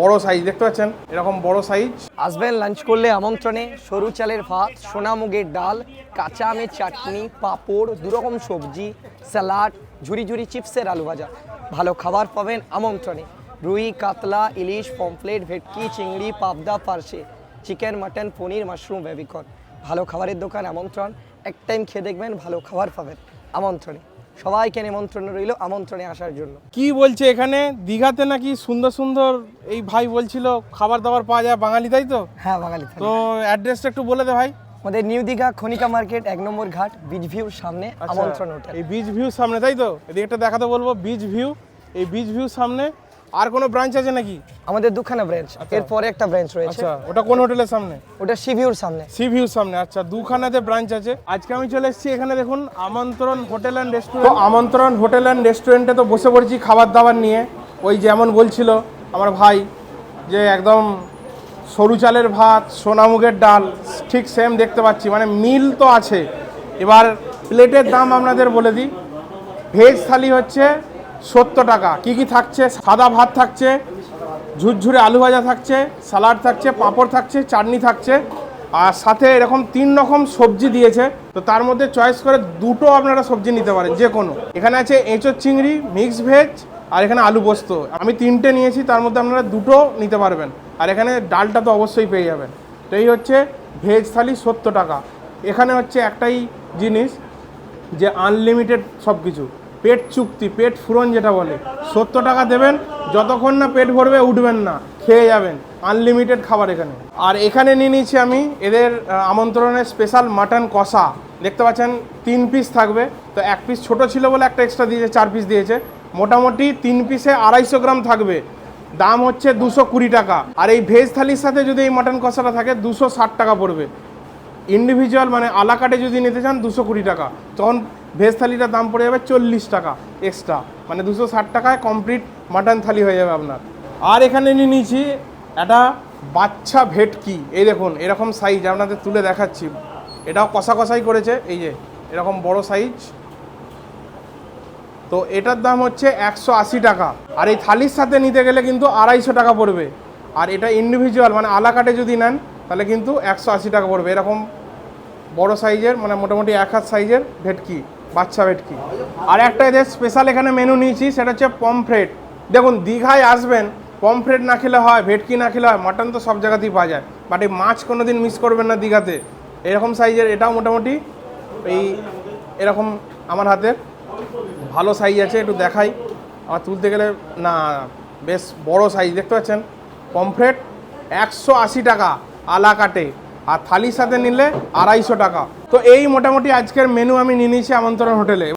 বড় সাইজ দেখতে পাচ্ছেন? এরকম বড় সাইজ আসবেন লাঞ্চ করলে আমন্ত্রণে সরু চালের ভাত, সোনা মুগের ডাল, কাঁচা আমের চাটনি, পাঁপড়, দুরকম সবজি, স্যালাড, ঝুরি ঝুরি চিপসের আলু ভাজা। ভালো খাবার পাবেন আমন্ত্রণে। রুই, কাতলা, ইলিশ, পমফ্লেট, ভেটকি, চিংড়ি, পাবদা, পার্শে। Chicken, mutton, paneer, mushroom baby corn ভালো খাবারের দোকান, আমন্ত্রণ। এক টাইম খেয়ে দেখবেন ভালো খাবার পাবেন। আমন্ত্রণে। সবাইকে নিমন্ত্রণ রইল আমন্ত্রণে আসার জন্য। কি বলছে এখানে? দীঘাতে নাকি সুন্দর সুন্দর এই ভাই বলছিল খাবার দাবার পাওয়া যায় বাঙালি তাই তো? হ্যাঁ বাঙালি তো অ্যাড্রেসটা একটু বলে দে ভাই। আমাদের নিউ দীঘা খনিকা মার্কেট এক নম্বর ঘাট বিচ ভিউর সামনে আমন্ত্রণ হোটেল। আচ্ছা, এই বিচ ভিউ সামনে তাই তো? এদিকে একটা দেখাতে বলব বিচ ভিউ। এই বিচ ভিউ সামনে আর কোনো ব্রাঞ্চ আছে নাকি? আমাদের দুখানা ব্রাঞ্চ এরপরে একটা ব্রাঞ্চ রয়েছে। আচ্ছা ওটা কোন হোটেলের সামনে? ওটা সি ভিউর সামনে। সি ভিউ সামনে আচ্ছা দুখানাতে ব্রাঞ্চ আছে। আজকে আমি চলে এসেছি এখানে দেখুন Amantran hotel and restaurant Amantran hotel and রেস্টুরেন্টে তো বসে পড়েছি খাবার দাবার নিয়ে। ওই যেমন বলছিল আমার ভাই যে একদম সরু চালের ভাত সোনামুগের ডাল ঠিক সেম দেখতে পাচ্ছি। মানে মিল তো আছে। এবার প্লেটের দাম আপনাদের বলে দিই। ভেজ থালি হচ্ছে সত্তর টাকা। কি কি থাকছে? সাদা ভাত থাকছে, ঝুরঝুরে আলু ভাজা থাকছে স্যালাড থাকছে, পাঁপড় থাকছে, চাটনি থাকছে। আর সাথে এরকম তিন রকম সবজি দিয়েছে। তো তার মধ্যে চয়েস করে দুটো আপনারা সবজি নিতে পারেন, যে কোনো। এখানে আছে এঁচোর চিংড়ি, মিক্স ভেজ, আর এখানে আলু পোস্ত। আমি তিনটে নিয়েছি, তার মধ্যে আপনারা দুটো নিতে পারবেন। আর এখানে ডালটা তো অবশ্যই পেয়ে যাবেন। তো এই হচ্ছে ভেজ থালি সত্তর টাকা। এখানে হচ্ছে একটাই জিনিস, যে আনলিমিটেড সব কিছু পেট চুক্তি, পেট ফুরন যেটা বলে, সত্তর টাকা দেবেন, যতক্ষণ না পেট ভরবে উঠবেন না, খেয়ে যাবেন আনলিমিটেড খাবার এখানে। আর এখানে নিয়ে নিয়েছি আমি এদের আমন্ত্রণের স্পেশাল মাটন কষা। দেখতে পাচ্ছেন, তিন পিস থাকবে, তো এক পিস ছোট ছিল বলে একটা এক্সট্রা দিয়েছে, চার পিস দিয়েছে। মোটামুটি তিন পিসে আড়াইশো গ্রাম থাকবে। দাম হচ্ছে দুশো কুড়ি টাকা। আর এই ভেজ থালির সাথে যদি এই মাটন কষাটা থাকে, দুশো ষাট টাকা পড়বে। ইন্ডিভিজুয়াল মানে আলাকাটে যদি নিতে চান, দুশো কুড়ি টাকা। তখন ভেজ থালিটার দাম পড়ে যাবে চল্লিশ টাকা এক্সট্রা মানে দুশো ষাট টাকায় কমপ্লিট মাটন থালি হয়ে যাবে আপনার। আর এখানে নিয়ে নিয়েছি একটা বাচ্চা ভেটকি। এই দেখুন, এরকম সাইজ আপনাদের তুলে দেখাচ্ছি। এটাও কষা কষাই করেছে, এই যে, এরকম বড় সাইজ তো এটার দাম হচ্ছে একশো আশি টাকা। আর এই থালির সাথে নিতে গেলে কিন্তু আড়াইশো টাকা পড়বে। আর এটা ইন্ডিভিজুয়াল মানে আলাকাটে যদি নেন, তাহলে কিন্তু একশো আশি টাকা পড়বে। এরকম বড় সাইজের মানে মোটামুটি এক হাত সাইজের ভেটকি। বাচ্চা ভেটকি আর একটা এদের স্পেশাল এখানে মেনু নিয়েছি, সেটা হচ্ছে পমফ্রেট দেখুন, দীঘায় আসবেন পমফ্রেট না খেলে হয় ভেটকি না খেলে হয় মাটন তো সব জায়গাতেই পাওয়া যায়। বাট এই মাছ কোনো দিন মিস করবেন না দীঘাতে। এরকম সাইজের এটাও মোটামুটি এই এরকম আমার হাতের ভালো সাইজ আছে, একটু দেখাই। আমার তুলতে গেলে, না, বেশ বড় সাইজ দেখতে পাচ্ছেন? পমফ্রেট একশো আশি টাকা আলা কাটে আর থালির সাথে নিলে আড়াইশো টাকা। তো এই মোটামুটি আজকের মেনু আমি নিয়ে নিয়েছি আমন্ত্রণ হোটেলে।